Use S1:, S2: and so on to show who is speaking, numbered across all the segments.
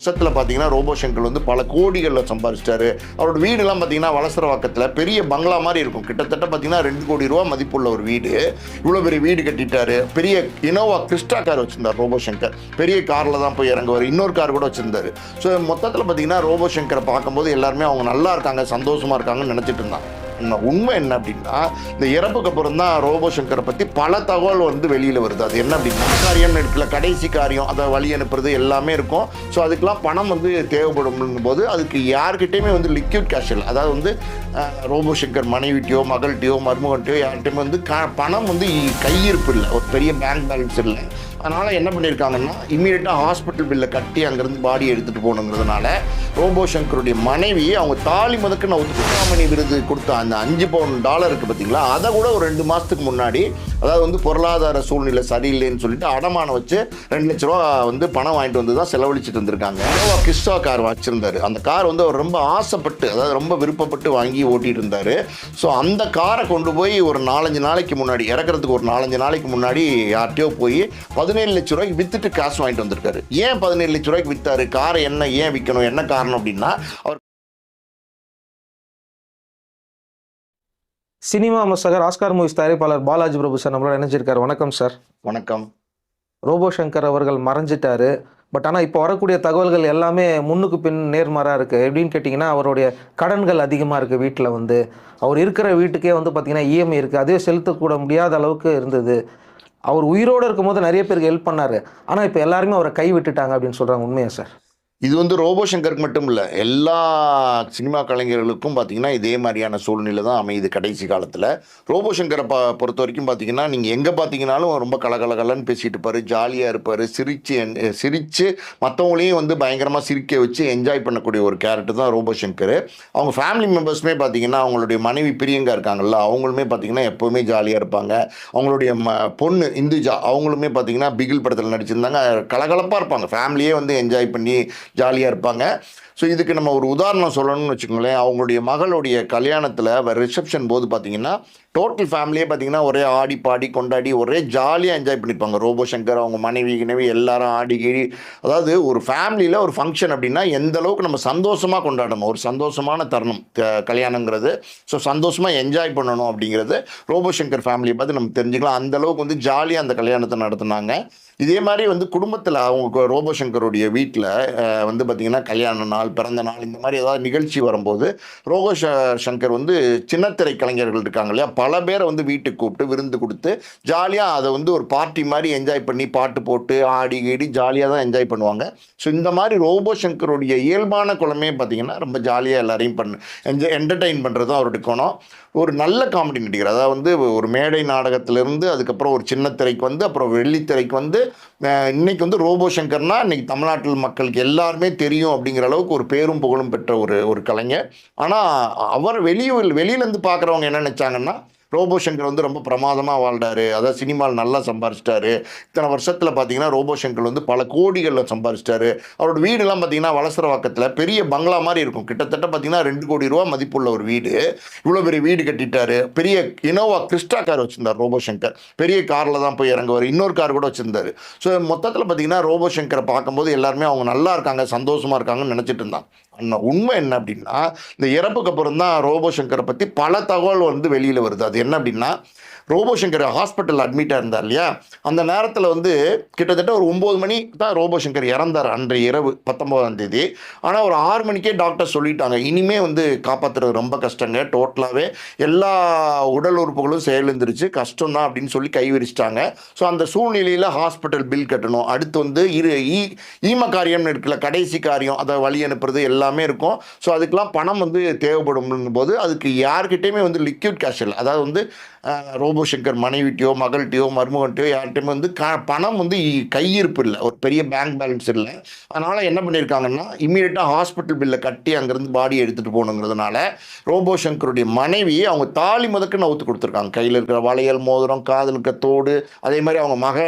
S1: வருஷத்தில் பார்த்தீங்கன்னா ரோபோ சங்கர் வந்து பல கோடிகளில் சம்பாதிச்சிட்டாரு அவரோட வீடுலாம் பார்த்தீங்கன்னா வளசரவாக்கத்தில் பெரிய பங்களா மாதிரி இருக்கும். கிட்டத்தட்ட பார்த்தீங்கன்னா ரெண்டு கோடி ரூபா மதிப்புள்ள ஒரு வீடு. இவ்வளோ பெரிய வீடு கட்டிட்டாரு. பெரிய இனோவா கிறிஸ்டா கார் வச்சுருந்தார் ரோபோ சங்கர் பெரிய காரில் தான் போய் இறங்குவார். இன்னொரு கார் கூட வச்சுருந்தார். ஸோ மொத்தத்தில் பார்த்தீங்கன்னா ரோபோ சங்கரை பார்க்கும்போது எல்லாருமே அவங்க நல்லா இருக்காங்க சந்தோஷமாக இருக்காங்கன்னு நினச்சிட்டு இருந்தாங்க. உண்மை- உண்மை என்ன அப்படின்னா இந்த இறப்புக்கு அப்புறம் தான் ரோபோ சங்கரை பற்றி பல தகவல் வந்து வெளியில் வருது. அது என்ன அப்படின்னா காரியம் இருக்குல்ல கடைசி காரியம் அதை வழி அனுப்புறது எல்லாமே இருக்கும். ஸோ அதுக்கெல்லாம் பணம் வந்து தேவைப்படும் போது அதுக்கு யாருக்கிட்டையுமே வந்து லிக்விட் கேஷ் இல்லை. அதாவது வந்து ரோபோ சங்கர் மனைவிட்டியோ மகள்கிட்டயோ மருமகன்ட்டையோ யார்கிட்டயுமே வந்து பணம் வந்து கையிருப்பு இல்லை. ஒரு பெரிய பேங்க் பேலன்ஸ் இல்லை. அதனால் என்ன பண்ணியிருக்காங்கன்னா இம்மீடியட்டாக ஹாஸ்பிட்டல் பில்லை கட்டி அங்கேருந்து பாடி எடுத்துகிட்டு போகணுங்கிறதுனால ரோபோ சங்கருடைய மனைவி அவங்க தாலி முதக்கு நான் ஒத்துக்காமணி விருது கொடுத்த அந்த அஞ்சு பவுன் டாலர் இருக்குது பார்த்தீங்களா அதை கூட ஒரு ரெண்டு மாதத்துக்கு முன்னாடி அதாவது வந்து பொருளாதார சூழ்நிலை சரியில்லைன்னு சொல்லிட்டு அடமானம் வச்சு ரெண்டு லட்ச ரூபா வந்து பணம் வாங்கிட்டு வந்து தான் செலவழிச்சிட்டு வந்திருக்காங்க. இனோவா கிறிஸ்டா கார் வச்சுருந்தார். அந்த கார் வந்து அவர் ரொம்ப ஆசைப்பட்டு அதாவது ரொம்ப விருப்பப்பட்டு வாங்கி ஓட்டிகிட்டு இருந்தார். ஸோ அந்த காரை கொண்டு போய் ஒரு நாலஞ்சு நாளைக்கு முன்னாடி இறக்குறதுக்கு ஒரு நாலஞ்சு நாளைக்கு முன்னாடி யார்கிட்டயோ போய் பதினேழு லட்ச ரூபாய்க்கு வித்துட்டு காசு வாங்கிட்டு வந்திருக்காரு. ஏன் பதினேழு லட்ச ரூபாய்க்கு வித்தாரு? காரை என்ன ஏன் விற்கணும் என்ன காரணம் அப்படின்னா அவர்
S2: சினிமா மசகர் ஆஸ்கார் மூவிஸ் தயாரிப்பாளர் பாலாஜி பிரபு சார் நம்மளோட இணைஞ்சிருக்காரு. வணக்கம் சார்.
S1: வணக்கம்.
S2: ரோபோ சங்கர் அவர்கள் மறைஞ்சிட்டாரு. பட் ஆனால் இப்போ வரக்கூடிய தகவல்கள் எல்லாமே முன்னுக்கு பின் நேர்மாறாக இருக்குது எப்படின்னு கேட்டிங்கன்னா அவருடைய கடன்கள் அதிகமாக இருக்குது வீட்டில் வந்து. அவர் இருக்கிற வீட்டுக்கே வந்து பார்த்திங்கன்னா இஎம்ஐ இருக்குது அதே செலுத்தக்கூட முடியாத அளவுக்கு இருந்தது. அவர் உயிரோடு இருக்கும்போது நிறைய பேருக்கு ஹெல்ப் பண்ணார். ஆனால் இப்போ எல்லாருமே அவரை கை விட்டுட்டாங்க அப்படின்னு சொல்கிறாங்க உண்மையா சார்
S1: இது வந்து ரோபோ சங்கருக்கு மட்டும் இல்லை எல்லா சினிமா கலைஞர்களுக்கும் பார்த்தீங்கன்னா இதே மாதிரியான சூழ்நிலை தான் அமையுது கடைசி காலத்தில். ரோபோ சங்கரை பா பொறுத்த வரைக்கும் பார்த்தீங்கன்னா நீங்கள் எங்கே பார்த்தீங்கன்னாலும் ரொம்ப கலகலகலன்னு பேசிகிட்டு இருப்பார். ஜாலியாக இருப்பார். சிரித்து என் சிரித்து மற்றவங்களையும் வந்து பயங்கரமாக சிரிக்க வச்சு என்ஜாய் பண்ணக்கூடிய ஒரு கேரக்டர் தான் ரோபோ சங்கர். அவங்க ஃபேமிலி மெம்பர்ஸுமே பார்த்தீங்கன்னா அவங்களுடைய மனைவி பிரியங்கா இருக்காங்கல்ல அவங்களுமே பார்த்தீங்கன்னா எப்போவுமே ஜாலியாக இருப்பாங்க. அவங்களுடைய ம பொண்ணு இந்துஜா அவங்களுமே பார்த்தீங்கன்னா பிகில் படத்தில் நடிச்சிருந்தாங்க. கலகலப்பாக இருப்பாங்க. ஃபேமிலியே வந்து என்ஜாய் பண்ணி ஜாலியாக இருப்பாங்க. ஸோ இதுக்கு நம்ம ஒரு உதாரணம் சொல்லணும்னு வச்சுக்கோங்களேன். அவங்களுடைய மகளுடைய கல்யாணத்தில் ரிசப்ஷன் போது பார்த்தீங்கன்னா டோட்டல் ஃபேமிலியே பார்த்தீங்கன்னா ஒரே ஆடி பாடி கொண்டாடி ஒரே ஜாலியாக என்ஜாய் பண்ணியிருப்பாங்க ரோபோ சங்கர் அவங்க மனைவி கிணவி எல்லாரும் ஆடி கீடி. அதாவது ஒரு ஃபேமிலியில் ஒரு ஃபங்க்ஷன் அப்படின்னா எந்த அளவுக்கு நம்ம சந்தோஷமாக கொண்டாடணும்? ஒரு சந்தோஷமான தருணம் கல்யாணங்கிறது. ஸோ சந்தோஷமாக என்ஜாய் பண்ணணும் அப்படிங்கிறது ரோபோ சங்கர் ஃபேமிலியை பார்த்து நம்ம தெரிஞ்சுக்கலாம். அந்த அளவுக்கு வந்து ஜாலியாக அந்த கல்யாணத்தை நடத்துனாங்க. இதே மாதிரி வந்து குடும்பத்தில் அவங்க ரோபோ சங்கருடைய வீட்டில் வந்து பார்த்திங்கன்னா கல்யாண நாள் பிறந்த நாள் இந்த மாதிரி ஏதாவது நிகழ்ச்சி வரும்போது ரோபோ சங்கர் வந்து சின்னத்திரை கலைஞர்கள் இருக்காங்க இல்லையா? பல பேரை வந்து வீட்டுக்கு கூப்பிட்டு விருந்து கொடுத்து ஜாலியாக அதை வந்து ஒரு பார்ட்டி மாதிரி என்ஜாய் பண்ணி பாட்டு போட்டு ஆடி கீடி ஜாலியாக தான் என்ஜாய் பண்ணுவாங்க. ஸோ இந்த மாதிரி ரோபோ சங்கருடைய இயல்பான குளமே பார்த்திங்கன்னா ரொம்ப ஜாலியாக எல்லாரையும் பண்ணு என்ஜாய் என்டர்டெயின் பண்ணுறது தான் அவருடைய குணம். ஒரு நல்ல காமெடி நடிகர். அதாவது வந்து ஒரு மேடை நாடகத்திலிருந்து அதுக்கப்புறம் ஒரு சின்ன திரைக்கு வந்து அப்புறம் வெள்ளித்திரைக்கு வந்து இன்றைக்கி இன்னைக்கு வந்து ரோபோ சங்கர்னா இன்றைக்கி தமிழ்நாட்டில் மக்களுக்கு எல்லாருமே தெரியும் அப்படிங்கிற அளவுக்கு ஒரு பேரும் புகழும் பெற்ற ஒரு ஒரு கலைஞர். ஆனால் அவர் வெளியூர் வெளியிலேருந்து பார்க்குறவங்க என்ன நினச்சாங்கன்னா ரோபோ சங்கர் வந்து ரொம்ப பிரமாதமாக வாழ்ந்தாரு. அதாவது சினிமாவில் நல்லா சம்பாரிச்சிட்டாரு. இத்தனை வருஷத்தில் பார்த்தீங்கன்னா ரோபோ சங்கர் வந்து பல கோடிகளில் சம்பாரிச்சிட்டாரு. அவரோட வீடுலாம் பார்த்தீங்கன்னா வளசரவாக்கத்தில் பெரிய பங்களா மாதிரி இருக்கும். கிட்டத்தட்ட பார்த்தீங்கன்னா ரெண்டு கோடி ரூபா மதிப்புள்ள ஒரு வீடு. இவ்வளோ பெரிய வீடு கட்டிட்டாரு. பெரிய இனோவா கிறிஸ்டா கார் வச்சிருந்தார் ரோபோ சங்கர் பெரிய காரில் தான் போய் இறங்குவார். இன்னொரு கார் கூட வச்சிருந்தாரு. ஸோ மொத்தத்தில் பார்த்தீங்கன்னா ரோபோ சங்கரை பார்க்கும்போது எல்லாருமே அவங்க நல்லா இருக்காங்க சந்தோஷமாக இருக்காங்கன்னு நினச்சிட்டு இருந்தாங்க. உண்மை என்ன அப்படின்னா இந்த இறப்புக்கு அப்புறம் தான் ரோபோ சங்கரை பற்றி பல தகவல் வந்து வெளியில் வருது. அது என்ன அப்படின்னா ரோபோசங்கர் ஹாஸ்பிட்டலில் அட்மிட்டாக இருந்தார் இல்லையா? அந்த நேரத்தில் வந்து கிட்டத்தட்ட ஒரு ஒம்பது மணி தான் ரோபோசங்கர் இறந்தார் அன்றைய இரவு பத்தொம்போதாம் தேதி. ஆனால் ஒரு ஆறு மணிக்கே டாக்டர் சொல்லிட்டாங்க. இனிமே வந்து காப்பாற்றுறது ரொம்ப கஷ்டங்க. டோட்டலாகவே எல்லா உடல் உறுப்புகளும் செயலிருந்துருச்சு கஷ்டம் தான் அப்படின்னு சொல்லி கைவிரிச்சிட்டாங்க. ஸோ அந்த சூழ்நிலையில் ஹாஸ்பிட்டல் பில் கட்டணும். அடுத்து வந்து இரு ஈ ஈம காரியம்னு இருக்குல்ல கடைசி காரியம் அதை வழி அனுப்புறது எல்லாமே இருக்கும். ஸோ அதுக்கெலாம் பணம் வந்து தேவைப்படும் போது அதுக்கு யார்கிட்டையுமே வந்து லிக்விட் கேஷ் இல்லை. அதாவது வந்து ரோபோ சங்கர் மனைவிட்டையோ மகள்கிட்டயோ மருமகன்ட்டையோ யார்கிட்டயுமே வந்து க பணம் வந்து கையிருப்பு இல்லை. ஒரு பெரிய பேங்க் பேலன்ஸ் இல்லை. அதனால் என்ன பண்ணியிருக்காங்கன்னா இம்மீடியட்டாக ஹாஸ்பிட்டல் பில்லை கட்டி அங்கேருந்து பாடி எடுத்துகிட்டு போகணுங்கிறதுனால ரோபோ சங்கருடைய மனைவி அவங்க தாலி முதக்கு நவுத்து கொடுத்துருக்காங்க. கையில் இருக்கிற வளையல் மோதிரம் காதில் இருக்க தோடு அதே மாதிரி அவங்க மக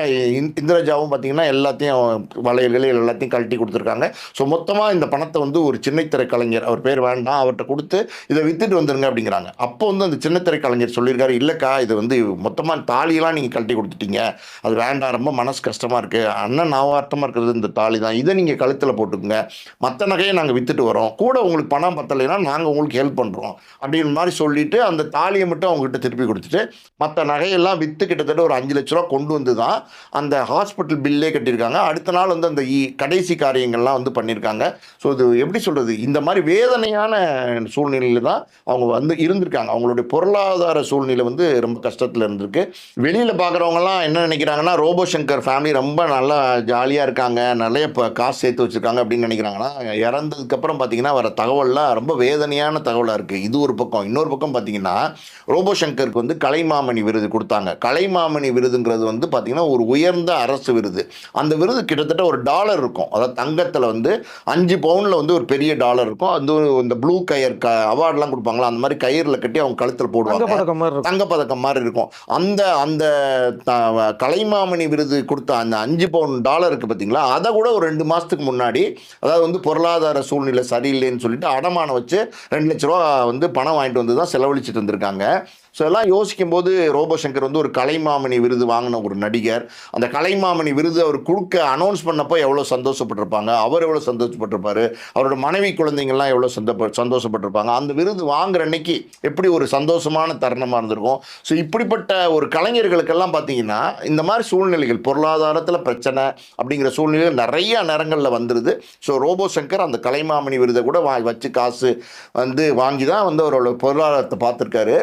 S1: இந்- இந்திரஜாவும் பார்த்தீங்கன்னா எல்லாத்தையும் வளையல்கள் எல்லாத்தையும் கழட்டி கொடுத்துருக்காங்க. ஸோ மொத்தமாக இந்த பணத்தை வந்து ஒரு சின்னத்திரை கலைஞர் அவர் பேர் வேண்டாம் அவர்கிட்ட கொடுத்து இதை வித்துட்டு வந்துருங்க அப்படிங்கிறாங்க. அப்போ வந்து அந்த சின்னத்திரை கலைஞர் சொல்லியிருக்காரு இல்லை இல்லைக்கா இது வந்து மொத்தமாக தாலியெல்லாம் நீங்கள் கழட்டி கொடுத்துட்டீங்க. அது வேண்டாம். ரொம்ப மனசு கஷ்டமாக இருக்குது அண்ணன் நாவார்த்தமாக இருக்கிறது இந்த தாலி தான். இதை நீங்கள் கழுத்தில் போட்டுக்குங்க. மற்ற நகையை நாங்கள் விற்றுட்டு வரோம். கூட உங்களுக்கு பணம் பத்தலைன்னா நாங்கள் உங்களுக்கு ஹெல்ப் பண்ணுறோம் அப்படின்ற மாதிரி சொல்லிவிட்டு அந்த தாலியை மட்டும் அவங்ககிட்ட திருப்பி கொடுத்துட்டு மற்ற நகையெல்லாம் விற்று கிட்டத்தட்ட ஒரு அஞ்சு லட்ச ரூபா கொண்டு வந்து தான் அந்த ஹாஸ்பிட்டல் பில்லே கட்டியிருக்காங்க. அடுத்த நாள் வந்து அந்த இ- கடைசி காரியங்கள்லாம் வந்து பண்ணியிருக்காங்க. ஸோ இது எப்படி சொல்கிறது இந்த மாதிரி வேதனையான சூழ்நிலையில் தான் அவங்க வந்து இருந்திருக்காங்க. அவங்களுடைய பொருளாதார சூழ்நிலை வந்து ரொம்ப கஷ்டத்தில் இருந்திருக்கு. வெளியில் பார்க்குறவங்கலாம் என்ன நினைக்கிறாங்கன்னா ரோபோ சங்கர் ஃபேமிலி ரொம்ப நல்லா ஜாலியாக இருக்காங்க நிறைய இப்போ காசு சேர்த்து வச்சுருக்காங்க அப்படின்னு நினைக்கிறாங்கன்னா இறந்ததுக்கப்புறம் பார்த்தீங்கன்னா வர தகவல்லாம் ரொம்ப வேதனையான தகவலாக இருக்குது இது ஒரு பக்கம். இன்னொரு பக்கம் பார்த்தீங்கன்னா ரோபோ சங்கருக்கு வந்து கலைமாமணி விருது கொடுத்தாங்க. கலைமாமணி விருதுங்கிறது வந்து பார்த்தீங்கன்னா ஒரு உயர்ந்த அரசு விருது. அந்த விருது கிட்டத்தட்ட ஒரு டாலர் இருக்கும். அதாவது தங்கத்தில் வந்து அஞ்சு பவுனில் வந்து ஒரு பெரிய டாலர் இருக்கும். அது இந்த ப்ளூ கயர் க அவார்ட்லாம் கொடுப்பாங்களா அந்த மாதிரி கயிறில் கட்டி அவங்க கழுத்தில் போடுவாங்க.
S2: தங்கப்பதக்கம் மாதிரி இருக்கும்
S1: மாதிரி இருக்கும். அந்த அந்த கலைமாமணி விருது கொடுத்த அந்த அஞ்சு பவுன் டாலர் இருக்குது பார்த்தீங்களா அதை கூட ஒரு ரெண்டு மாதத்துக்கு முன்னாடி அதாவது வந்து பொருளாதார சூழ்நிலை சரியில்லைன்னு சொல்லிட்டு அடமானம் வச்சு ரெண்டு லட்ச ரூபா வந்து பணம் வாங்கிட்டு வந்து தான் செலவழிச்சிட்டு வந்திருக்காங்க. ஸோ எல்லாம் யோசிக்கும் போது வந்து ஒரு கலைமாமணி விருது வாங்கின ஒரு நடிகர். அந்த கலைமாமணி விருது அவர் கொடுக்க அனௌன்ஸ் பண்ணப்போ எவ்வளோ சந்தோஷப்பட்டிருப்பாங்க? அவர் எவ்வளோ சந்தோஷப்பட்டிருப்பாரு? அவரோட மனைவி குழந்தைங்கள்லாம் எவ்வளோ சந்த சந்தோஷப்பட்டிருப்பாங்க? அந்த விருது வாங்குற அன்னைக்கு எப்படி ஒரு சந்தோஷமான தருணமாக இருந்திருக்கும்? ஸோ இப்படிப்பட்ட ஒரு கலைஞர்களுக்கெல்லாம் பார்த்தீங்கன்னா இந்த மாதிரி சூழ்நிலைகள் பொருளாதாரத்தில் பிரச்சனை அப்படிங்கிற சூழ்நிலைகள் நிறைய நேரங்களில் வந்துடுது ஸோ ரோபோ சங்கர் அந்த கலைமாமணி விருதை கூட வா வச்சு காசு வந்து வாங்கி தான் வந்து அவரோட பொருளாதாரத்தை பார்த்துருக்காரு.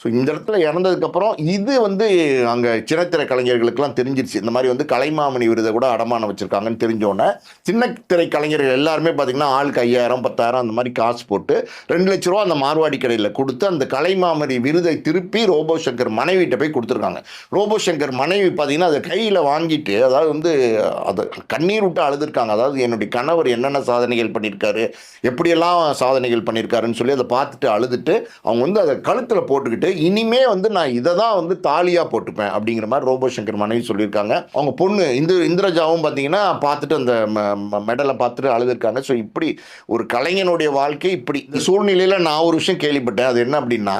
S1: ஸோ இந்த இடத்துல இறந்ததுக்கப்புறம் இது வந்து அங்கே சின்னத்திரை கலைஞர்களுக்கெல்லாம் தெரிஞ்சிருச்சு. இந்த மாதிரி வந்து கலைமாமணி விருதை கூட அடமானம் வச்சுருக்காங்கன்னு தெரிஞ்சோடனே சின்னத்திரை கலைஞர்கள் எல்லாருமே பார்த்திங்கன்னா ஆளுக்கு ஐயாயிரம் பத்தாயிரம் அந்த மாதிரி காசு போட்டு ரெண்டு லட்ச ரூபா அந்த மார்வாடி கடையில் கொடுத்து அந்த கலைமாமணி விருதை திருப்பி ரோபோ சங்கர் மனைவிட்ட போய் கொடுத்துருக்காங்க. ரோபோ சங்கர் மனைவி பார்த்திங்கன்னா அதை கையில் வாங்கிட்டு அதாவது வந்து அதை கண்ணீர் விட்டு அழுதுருக்காங்க. அதாவது என்னுடைய கணவர் என்னென்ன சாதனைகள் பண்ணியிருக்காரு எப்படியெல்லாம் சாதனைகள் பண்ணியிருக்காருன்னு சொல்லி அதை பார்த்துட்டு அழுதுட்டு அவங்க வந்து அதை கழுத்தில் போட்டுக்கிட்டு இனிமே வந்து நான் இதை தான் வந்து தாலியாக போட்டுப்பேன் அப்படிங்கிற மாதிரி ரோபோ சங்கர் மனைவி சொல்லியிருக்காங்க. அவங்க பொண்ணு இந்து இந்திரஜாவும் பார்த்தீங்கன்னா பார்த்துட்டு அந்த மெடலை பார்த்துட்டு அழுதுருக்காங்க. ஸோ இப்படி ஒரு கலைஞனுடைய வாழ்க்கை இப்படி. இந்த சூழ்நிலையில் நான் ஒரு விஷயம் கேள்விப்பட்டேன். அது என்ன அப்படின்னா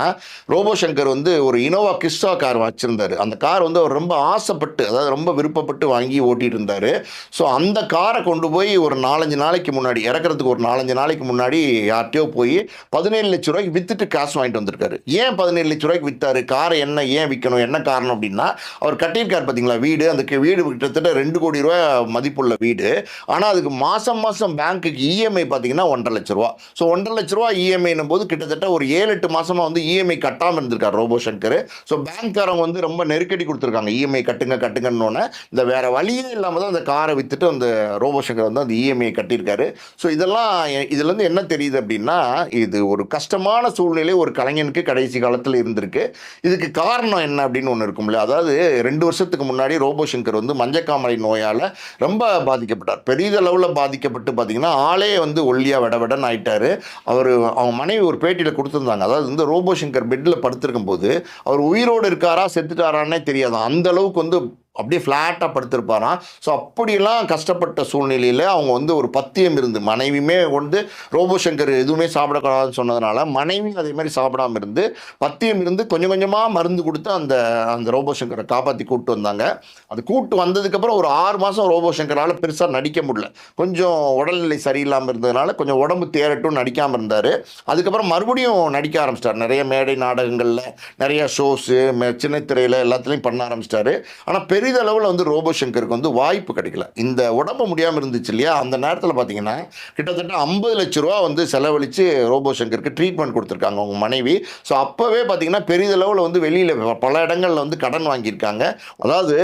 S1: ரோபோ சங்கர் வந்து ஒரு இனோவா கிஸ்ஸா கார் வச்சுருந்தார். அந்த கார் வந்து அவர் ரொம்ப ஆசைப்பட்டு அதாவது ரொம்ப விருப்பப்பட்டு வாங்கி ஓட்டிகிட்டு இருந்தார் ஸோ அந்த காரை கொண்டு போய் ஒரு நாலஞ்சு நாளைக்கு முன்னாடி இறக்குறதுக்கு ஒரு நாலஞ்சு நாளைக்கு முன்னாடி யார்கிட்டயோ போய் பதினேழு லட்ச ரூபாய்க்கு வித்துட்டு காசு வாங்கிட்டு வந்திருக்காரு. ஏன் பதினேழு லட்ச ரூபாய்க்கு விற்றாரு காரை என்ன ஏன் விற்கணும் என்ன காரணம் அப்படின்னா அவர் கட்டியிருக்கார் பார்த்தீங்களா வீடு. அந்த வீடு கிட்டத்தட்ட ரெண்டு கோடி ரூபாய் மதிப்புள்ள வீடு. ஆனால் அதுக்கு மாதம் மாதம் பேங்க்குக்கு இஎம்ஐ பார்த்தீங்கன்னா ஒன்றரை லட்ச ரூபா. ஸோ ஒன்றரை லட்ச ரூபா இஎம்ஐனும் போது கிட்டத்தட்ட ஒரு ஏழு எட்டு மாதமாக வந்து இஎம்ஐ கட்டாமல் இருந்திருக்கார் ரோபோ சங்கர். ஸோ பேங்க்காரங்க வந்து ரொம்ப நெருக்கடி கொடுத்துருக்காங்க. இஎம்ஐ கட்டுங்க கட்டுங்கன்னொன்னே. இந்த வேறு வழியே இல்லாமல் தான் அந்த காரை விற்றுட்டு அந்த ரோபோ சங்கர் வந்து அந்த இஎம்ஐ கட்டியிருக்காரு. ஸோ இதெல்லாம் இதுலேருந்து என்ன தெரியுது அப்படின்னா இது ஒரு கஷ்டமான சூழ்நிலை ஒரு கலைஞனுக்கு கடைசி காலத்தில் இருந்திருக்கு. இதுக்கு காரணம் என்ன அப்படின்னு ஒன்று இருக்கும்ல அதாவது ரெண்டு வருஷத்துக்கு முன்னாடி ரோபோ சங்கர் வந்து மஞ்சக்காமலை நோயால் ரொம்ப பாதிக்கப்பட்டார். பெரிதளவில் பாதிக்கப்பட்டு பார்த்தீங்கன்னா ஆளே வந்து ஒல்லியாக விடவிடன்னு ஆயிட்டார். அவர் அவங்க மனைவி ஒரு பேட்டியில் கொடுத்துருந்தாங்க. அதாவது வந்து ரோபோ சங்கர் பெட்டில் படுத்திருக்கும் போது அவர் உயிரோடு இருக்காரா செத்துட்டாரான்னே தெரியாது. அந்த அளவுக்கு வந்து அப்படியே ஃப்ளாட்டாக படுத்திருப்பாராம். ஸோ அப்படியெல்லாம் கஷ்டப்பட்ட சூழ்நிலையில் அவங்க வந்து ஒரு பத்தியம் இருந்து மனைவியுமே வந்து ரோபோ சங்கர் எதுவுமே சாப்பிடக்கூடாதுன்னு சொன்னதுனால மனைவியும் அதே மாதிரி சாப்பிடாம இருந்து பத்தியம் இருந்து கொஞ்சம் கொஞ்சமாக மருந்து கொடுத்து அந்த அந்த ரோபோ சங்கரை காப்பாற்றி கூப்பிட்டு வந்தாங்க. அது கூப்பிட்டு வந்ததுக்கப்புறம் ஒரு ஆறு மாதம் ரோபோ சங்கரால் பெருசாக நடிக்க முடியல. கொஞ்சம் உடல்நிலை சரியில்லாமல் இருந்ததுனால கொஞ்சம் உடம்பு தேரட்டும் நடிக்காமல் இருந்தார். அதுக்கப்புறம் மறுபடியும் நடிக்க ஆரம்பிச்சிட்டார். நிறைய மேடை நாடகங்களில் நிறைய ஷோஸு சின்ன திரையில் எல்லாத்துலேயும் பண்ண ஆரம்பிச்சிட்டாரு. ஆனால் பெரிதளவில் வந்து ரோபோ சங்கருக்கு வந்து வாய்ப்பு கிடைக்கல. இந்த உடம்பு முடியாமல் இருந்துச்சு இல்லையா? அந்த நேரத்தில் பார்த்தீங்கன்னா கிட்டத்தட்ட ஐம்பது லட்ச ரூபா வந்து செலவழித்து ரோபோ சங்கருக்கு ட்ரீட்மெண்ட் கொடுத்துருக்காங்க அவங்க மனைவி. ஸோ அப்போவே பார்த்தீங்கன்னா பெரிதளவில் வந்து வெளியில் பல இடங்களில் வந்து கடன் வாங்கியிருக்காங்க. அதாவது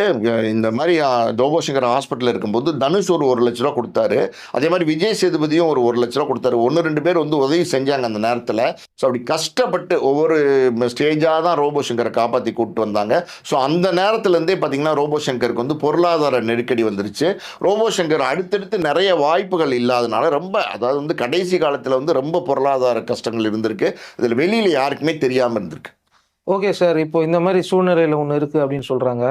S1: இந்த மாதிரி அஹ், ரோபோ சங்கர் ஹாஸ்பிட்டலில் இருக்கும்போது தனுஷ் ஒரு ஒரு லட்ச ரூபா கொடுத்தாரு. அதே மாதிரி விஜய் சேதுபதியும் ஒரு ஒரு லட்ச ரூபா கொடுத்தாரு. ஒன்று ரெண்டு பேர் வந்து உதவி செஞ்சாங்க அந்த நேரத்தில். ஸோ அப்படி கஷ்டப்பட்டு ஒவ்வொரு ஸ்டேஜாக தான் ரோபோ சங்கரை காப்பாற்றி கூப்பிட்டு வந்தாங்க. ஸோ அந்த நேரத்துலேருந்தே பார்த்தீங்கன்னா ரோபோ சங்கருக்கு வந்து பொருளாதார நெருக்கடி வந்துருச்சு. ரோபோ சங்கர் அடுத்தடுத்து நிறைய வாய்ப்புகள் இல்லாதனால ரொம்ப அதாவது வந்து கடைசி காலத்தில் வந்து ரொம்ப பொருளாதார கஷ்டங்கள் இருந்திருக்கு. இதில் வெளியில் யாருக்குமே தெரியாமல் இருந்திருக்கு.
S2: ஓகே சார் இப்போ இந்த மாதிரி சூழ்நிலையில் ஒன்று இருக்குது அப்படின்னு சொல்கிறாங்க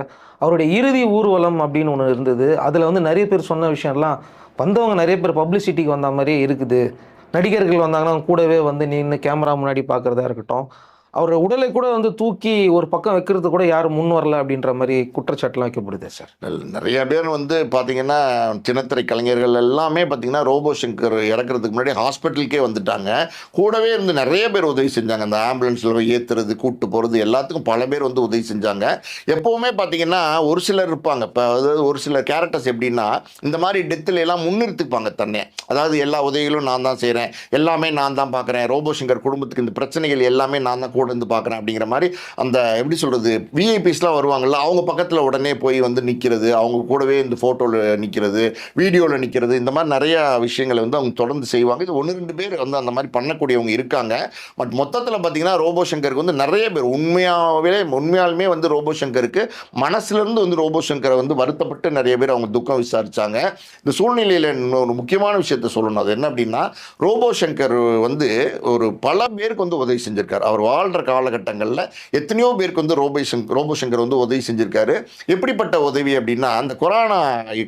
S2: அவருடைய இறுதி ஊர்வலம் அப்படின்னு ஒன்று இருந்தது. அதில் வந்து நிறைய பேர் சொன்ன விஷயம்லாம் வந்தவங்க நிறைய பேர் பப்ளிசிட்டிக்கு வந்த மாதிரியே இருக்குது. நடிகர்கள் வந்தாங்கன்னா கூடவே வந்து நின்று கேமரா முன்னாடி பார்க்குறதா இருக்கட்டும். அவர் உடலை கூட வந்து தூக்கி ஒரு பக்கம் வைக்கிறது கூட யாரும் முன் வரல அப்படின்ற மாதிரி குற்றச்சாட்டுலாம் வைக்கப்படுது சார்
S1: நிறைய பேர் வந்து பார்த்தீங்கன்னா சின்னத்திரை கலைஞர்கள் எல்லாமே பார்த்தீங்கன்னா ரோபோ சங்கர் இறக்குறதுக்கு முன்னாடி ஹாஸ்பிட்டலுக்கே வந்துட்டாங்க. கூடவே இருந்து நிறைய பேர் உதவி செஞ்சாங்க. அந்த ஆம்புலன்ஸில் ஏற்றுறது கூட்டு போகிறது எல்லாத்துக்கும் பல பேர் வந்து உதவி செஞ்சாங்க. எப்போவுமே பார்த்தீங்கன்னா ஒரு சிலர் இருப்பாங்க. இப்போ அதாவது ஒரு சில கேரக்டர்ஸ் எப்படின்னா இந்த மாதிரி டெத்தில் எல்லாம் முன்னிறுத்துப்பாங்க தன்னை. அதாவது எல்லா உதவிகளும் நான் தான் செய்கிறேன் எல்லாமே நான் தான் பார்க்குறேன் ரோபோ சங்கர் குடும்பத்துக்கு இந்த பிரச்சனைகள் எல்லாமே நான் தான் கூட இருந்து பார்க்குறேன் அப்படிங்கிற மாதிரி அந்த எப்படி சொல்கிறது விஐபிஸ்லாம் வருவாங்கல்ல அவங்க பக்கத்தில் உடனே போய் வந்து நிற்கிறது அவங்க கூடவே இந்த ஃபோட்டோவில் நிற்கிறது வீடியோவில் நிற்கிறது இந்த மாதிரி நிறையா விஷயங்களை வந்து அவங்க தொடர்ந்து செய்வாங்க. இது ஒன்று ரெண்டு பேர் வந்து அந்த மாதிரி பண்ணக்கூடியவங்க இருக்காங்க. பட் மொத்தத்தில் பார்த்தீங்கன்னா ரோபோ சங்கருக்கு வந்து நிறைய பேர் உண்மையாகவே உண்மையாலுமே வந்து ரோபோ சங்கருக்கு மனசுலேருந்து வந்து ரோபோ சங்கரை வந்து வருத்தப்பட்டு நிறைய பேர் அவங்க துக்கம் விசாரித்தாங்க இந்த சூழ்நிலையில் இன்னொரு முக்கியமான விஷயத்த சொல்லணும். அது என்ன அப்படின்னா ரோபோ சங்கர் வந்து ஒரு பல பேருக்கு வந்து உதவி செஞ்சுருக்கார். அவர் வாழ் வாழ்கிற காலகட்டங்களில் எத்தனையோ பேருக்கு வந்து ரோபோ சங்கர் ரோபோ சங்கர் வந்து உதவி செஞ்சிருக்காரு. எப்படிப்பட்ட உதவி அப்படின்னா அந்த கொரோனா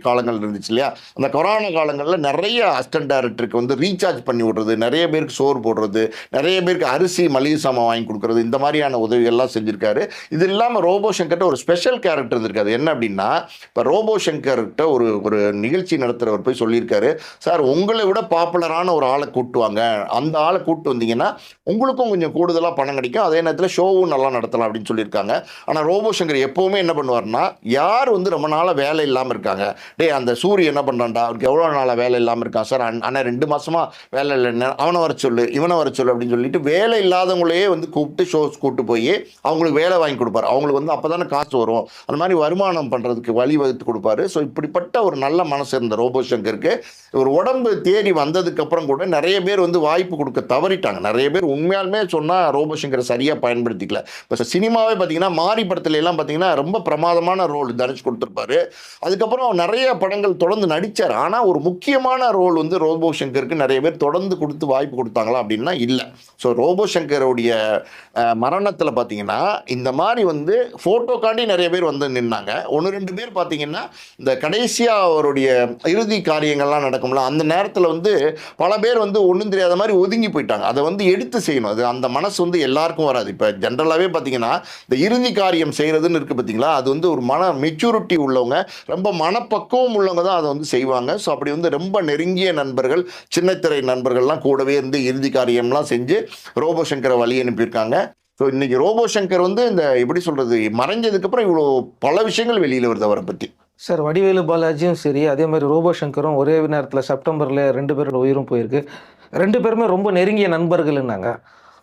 S1: காலங்கள் இருந்துச்சு இல்லையா? அந்த கொரோனா காலங்களில் நிறைய அஸ்டன்ட் டேரக்டருக்கு வந்து ரீசார்ஜ் பண்ணி விடுறது நிறைய பேருக்கு சோறு போடுறது நிறைய பேருக்கு அரிசி மளிகை சாமான் வாங்கி கொடுக்குறது இந்த மாதிரியான உதவிகள்லாம் செஞ்சுருக்காரு. இது இல்லாமல் ரோபோ சங்கர்கிட்ட ஒரு ஸ்பெஷல் கேரக்டர் இருந்திருக்காது. என்ன அப்படின்னா இப்போ ரோபோ சங்கர்கிட்ட ஒரு ஒரு நிகழ்ச்சி நடத்துகிறவர் போய் சொல்லியிருக்காரு. சார் உங்களை விட பாப்புலரான ஒரு ஆளை கூட்டுவாங்க அந்த ஆளை கூப்பிட்டு வந்தீங்கன்னா உங்களுக்கும் கொஞ்சம் கூடுதலாக பணம் கிடைக்கும். அதே நேரத்தில் ஷோவும் நல்லா நடத்தலாம் அப்படின்னு சொல்லியிருக்காங்க. ஆனால் ரோபோ சங்கர் எப்போவுமே என்ன பண்ணுவார்னா யார் வந்து ரொம்ப நாளாக வேலை இல்லாமல் இருக்காங்க? டேய் அந்த சூரிய என்ன பண்ணுறான்டா அவருக்கு எவ்வளோ நாளாக வேலை இல்லாமல் இருக்கான் சார் ஆனால் ரெண்டு மாதமாக வேலை இல்லைன்னு அவனை வர சொல்லு இவனை வர சொல்லு அப்படின்னு சொல்லிட்டு வேலை இல்லாதவங்களையே வந்து கூப்பிட்டு ஷோஸ் கூப்பிட்டு போய் அவங்களுக்கு வேலை வாங்கி கொடுப்பாரு. அவங்களுக்கு வந்து அப்போ தானே காசு வரும். அந்த மாதிரி வருமானம் பண்ணுறதுக்கு வழி வகுத்து கொடுப்பாரு. ஸோ இப்படிப்பட்ட ஒரு நல்ல மனசு இருந்த ரோபோ சங்கருக்கு ஒரு உடம்பு தேடி வந்ததுக்கப்புறம் கூட நிறைய பேர் வந்து வாய்ப்பு கொடுக்க தவறிட்டாங்க. நிறைய பேர் உண்மையாலுமே சொன்னால் ரோபோ சங்கர் சரியாக பயன்படுத்திக்கல. இப்போ சினிமாவே பார்த்தீங்கன்னா மாரி படத்துல எல்லாம் பார்த்தீங்கன்னா ரொம்ப பிரமாதமான ரோல் தனுஷ் கொடுத்துருப்பாரு. அதுக்கப்புறம் நிறைய படங்கள் தொடர்ந்து நடித்தார் ஆனால் ஒரு முக்கியமான ரோல் வந்து ரோபோ சங்கருக்கு நிறைய பேர் தொடர்ந்து கொடுத்து வாய்ப்பு கொடுத்தாங்களா அப்படின்னா இல்லை. ஸோ ரோபோ சங்கருடைய மரணத்தில் பார்த்தீங்கன்னா இந்த மாதிரி வந்து ஃபோட்டோக்காண்டி நிறைய பேர் வந்து நின்னாங்க. ஒன்று ரெண்டு பேர் பார்த்தீங்கன்னா இந்த கடைசியாக அவருடைய இறுதி காரியங்கள்லாம் நடக்கும்ல அந்த நேரத்தில் வந்து பல பேர் வந்து ஒன்றும் தெரியாத மாதிரி ஒதுங்கி போயிட்டாங்க. அதை வந்து எடுத்து செய்யணும். அது அந்த மனசு வந்து எல்லாருக்கும் வராது. இப்போ ஜென்ரலாகவே பார்த்தீங்கன்னா இந்த இறுதி காரியம் செய்கிறதுன்னு இருக்குது பார்த்தீங்களா அது வந்து ஒரு மன மெச்சூரிட்டி உள்ளவங்க ரொம்ப மனப்பக்குவம் உள்ளவங்க தான் அதை வந்து செய்வாங்க. ஸோ அப்படி வந்து ரொம்ப நெருங்கிய நண்பர்கள் சின்னத்திரை நண்பர்கள்லாம் கூடவே இருந்து இறுதி காரியம்லாம் செஞ்சு ரோபோ சங்கரை வழி அனுப்பியிருக்காங்க. ஸோ இன்றைக்கி ரோபோ சங்கர் வந்து இந்த எப்படி சொல்கிறது மறைஞ்சதுக்கப்புறம் இவ்வளோ பல விஷயங்கள் வெளியில் வருது அவரை பற்றி
S2: சார் வடிவேலு பாலாஜியும் சரி அதே மாதிரி ரோபோ சங்கரும் ஒரே நேரத்தில் செப்டம்பரில் ரெண்டு பேரோட உயிரும் போயிருக்கு. ரெண்டு பேருமே ரொம்ப நெருங்கிய நண்பர்கள்னாங்க.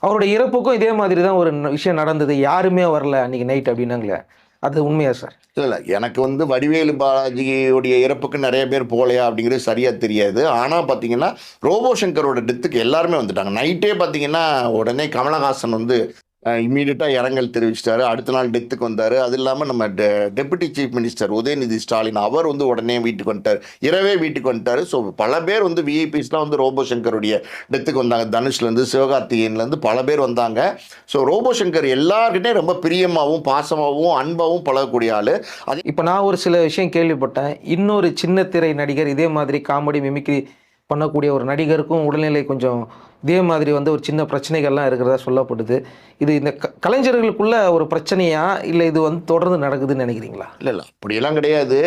S2: அவருடைய இறப்புக்கும் இதே மாதிரி தான் ஒரு விஷயம் நடந்தது. யாருமே வரல அன்னைக்கு நைட் அப்படின்னாங்களே. அது உண்மையா சார்
S1: இல்லை இல்லை. எனக்கு வந்து வடிவேலு பாலாஜியுடைய இறப்புக்கு நிறைய பேர் போகலையா அப்படிங்கிறது சரியாக தெரியாது. ஆனால் பார்த்தீங்கன்னா ரோபோ சங்கரோட டெத்துக்கு எல்லாருமே வந்துட்டாங்க. நைட்டே பார்த்தீங்கன்னா உடனே கமலஹாசன் வந்து இம்மீடியட்டாக இரங்கல் தெரிவிச்சிட்டாரு. அடுத்த நாள் டெத்துக்கு வந்தார். அது இல்லாமல் நம்ம டெ deputy chief minister Udhayanidhi Stalin அவர் வந்து உடனே வீட்டுக்கு வந்துட்டார். இரவே வீட்டுக்கு வந்துட்டார். ஸோ பல பேர் வந்து விஐபிஸ்லாம் வந்து ரோபோ சங்கருடைய டெத்துக்கு வந்தாங்க. தனுஷ்லேருந்து சிவகார்த்திகேயன்லேருந்து பல பேர் வந்தாங்க. ஸோ ரோபோ சங்கர் எல்லார்கிட்டையும் ரொம்ப பிரியமாகவும் பாசமாகவும் அன்பாகவும் பழகக்கூடிய ஆள். அது
S2: இப்போ நான் ஒரு சில விஷயம் கேள்விப்பட்டேன். இன்னொரு சின்ன திரை நடிகர் இதே மாதிரி காமெடி மிமிக்ரி பண்ணக்கூடிய ஒரு நடிகருக்கும் உடல்நிலை கொஞ்சம் இதே மாதிரி வந்து ஒரு சின்ன பிரச்சனைகள்லாம் இருக்கிறதா சொல்லப்படுது. இது இந்த க கலைஞர்களுக்குள்ள ஒரு பிரச்சனையா? இல்லை இது வந்து தொடர்ந்து நடக்குதுன்னு நினைக்கிறீங்களா?
S1: இல்லை இல்லை. அப்படியெல்லாம் கிடையாது.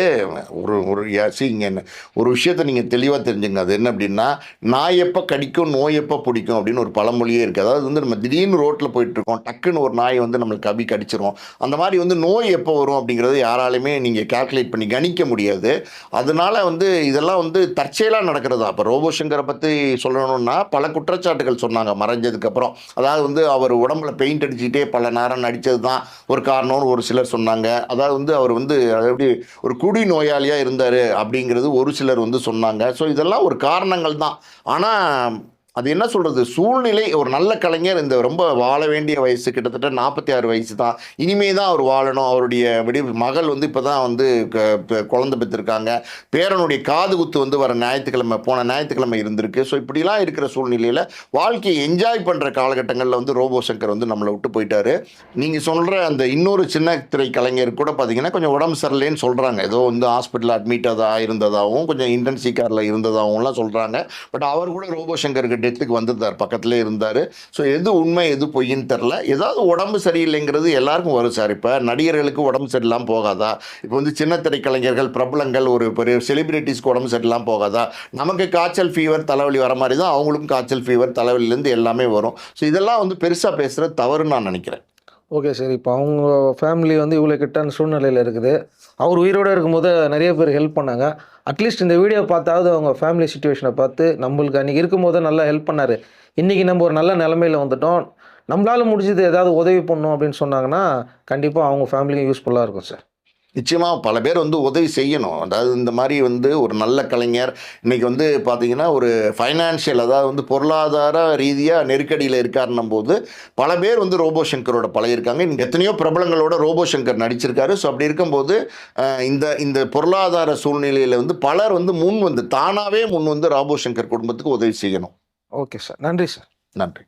S1: ஒரு ஒரு சி இங்கே என்ன ஒரு விஷயத்தை நீங்கள் தெளிவாக தெரிஞ்சுங்க. அது என்ன அப்படின்னா நாய் எப்போ கடிக்கும் நோய் எப்போ பிடிக்கும் அப்படின்னு ஒரு பழமொழியே இருக்குது அதாவது வந்து நம்ம திடீர்னு ரோட்டில் போயிட்டுருக்கோம். டக்குன்னு ஒரு நாய் வந்து நம்மளுக்கு கவி கடிச்சிரும். அந்த மாதிரி வந்து நோய் எப்போ வரும் அப்படிங்கிறது யாராலையுமே நீங்கள் கால்குலேட் பண்ணி கணிக்க முடியாது. அதனால வந்து இதெல்லாம் வந்து தற்செயலாக நடக்கிறதா? அப்புறம் ரோபோ சங்கரை பற்றி சொல்லணும்னா பல குற்றச்சாட்டுகள் சொன்னாங்க மறைஞ்சதுக்கப்புறம் அதாவது வந்து அவர் உடம்புல பெயிண்ட் அடிச்சுக்கிட்டே பல நேரம் நடித்தது தான் ஒரு காரணம்னு ஒரு சிலர் சொன்னாங்க. அதாவது வந்து அவர் வந்து எப்படி ஒரு குடி நோயாளியாக இருந்தார் அப்படிங்கிறது ஒரு சிலர் வந்து சொன்னாங்க. ஸோ இதெல்லாம் ஒரு காரணங்கள் தான் ஆனால் அது என்ன சொல்கிறது சூழ்நிலை ஒரு நல்ல கலைஞர் இந்த ரொம்ப வாழ வேண்டிய வயசு கிட்டத்தட்ட நாற்பத்தி ஆறு வயசு தான். இனிமே தான் அவர் வாழணும். அவருடைய விடி மகள் வந்து இப்போ தான் வந்து க- குழந்தை பெற்றிருக்காங்க. பேரனுடைய காது குத்து வந்து வர ஞாயிற்றுக்கிழமை போன ஞாயிற்றுக்கிழமை இருந்திருக்கு. ஸோ இப்படிலாம் இருக்கிற சூழ்நிலையில் வாழ்க்கையை என்ஜாய் பண்ணுற காலகட்டங்களில் வந்து ரோபோ சங்கர் வந்து நம்மளை விட்டு போயிட்டாரு. நீங்கள் சொல்கிற அந்த இன்னொரு சின்ன திரை கலைஞர் கூட பார்த்தீங்கன்னா கொஞ்சம் உடம்பு சரியில்லைன்னு சொல்கிறாங்க ஏதோ வந்து ஹாஸ்பிட்டலில் அட்மிட் இருந்ததாகவும் கொஞ்சம் இன்டென்சி காரில் இருந்ததாகவும்லாம் சொல்கிறாங்க பட் அவர் கூட ரோபோ சங்கருக்கு டெத்துக்கு வந்திருந்தார் பக்கத்துலேயே இருந்தார். ஸோ எது உண்மை எது பொய்ன்னு தெரில ஏதாவது உடம்பு சரியில்லைங்கிறது எல்லாருக்கும் வரும் சார். இப்போ நடிகர்களுக்கு உடம்பு சரியில்லாமல் போகாதா? இப்போ வந்து சின்ன திரைக்கலைஞர்கள் பிரபலங்கள் ஒரு பெரிய செலிபிரிட்டிஸ்க்கு உடம்பு சரியில்லாமல் போகாதா? நமக்கு காய்ச்சல் ஃபீவர் தலைவலி வர மாதிரி தான் அவங்களுக்கும் காய்ச்சல் ஃபீவர் தலைவலிலேருந்து எல்லாமே வரும். ஸோ இதெல்லாம் வந்து பெருசாக பேசுகிற தவறுன்னு நான் நினைக்கிறேன்.
S2: ஓகே சார் இப்போ அவங்க ஃபேமிலி வந்து இவ்வளோ கிட்டான சூழ்நிலையில் இருக்குது. அவர் உயிரோடு இருக்கும்போது நிறைய பேர் ஹெல்ப் பண்ணாங்க. அட்லீஸ்ட் இந்த வீடியோ பார்த்தாவது அவங்க ஃபேமிலி சுச்சுவேஷனை பார்த்து நம்மளுக்கு அன்றைக்கி இருக்கும்போது நல்லா ஹெல்ப் பண்ணார். இன்றைக்கி நம்ம ஒரு நல்ல நிலமையில வந்துட்டோம். நம்மளால் முடிஞ்சது ஏதாவது உதவி பண்ணணும் அப்படின்னு சொன்னாங்கன்னா கண்டிப்பாக அவங்க ஃபேமிலிக்கு யூஸ்ஃபுல்லாக இருக்கும் சார்
S1: நிச்சயமாக பல பேர் வந்து உதவி செய்யணும். அதாவது இந்த மாதிரி வந்து ஒரு நல்ல கலைஞர் இன்னைக்கு வந்து பார்த்தீங்கன்னா ஒரு ஃபைனான்ஷியல் அதாவது வந்து பொருளாதார ரீதியாக நெருக்கடியில் இருக்காருன்னும் போது பல பேர் வந்து ரோபோ சங்கரோட பழகிருக்காங்க இன்னும் எத்தனையோ பிரபலங்களோட ரோபோ சங்கர் நடிச்சிருக்காரு. ஸோ அப்படி இருக்கும்போது இந்த இந்த பொருளாதார சூழ்நிலையில் வந்து பலர் வந்து முன் வந்து தானாகவே முன் வந்து ரோபோ சங்கர் குடும்பத்துக்கு உதவி செய்யணும்.
S2: ஓகே சார் நன்றி சார்
S1: நன்றி.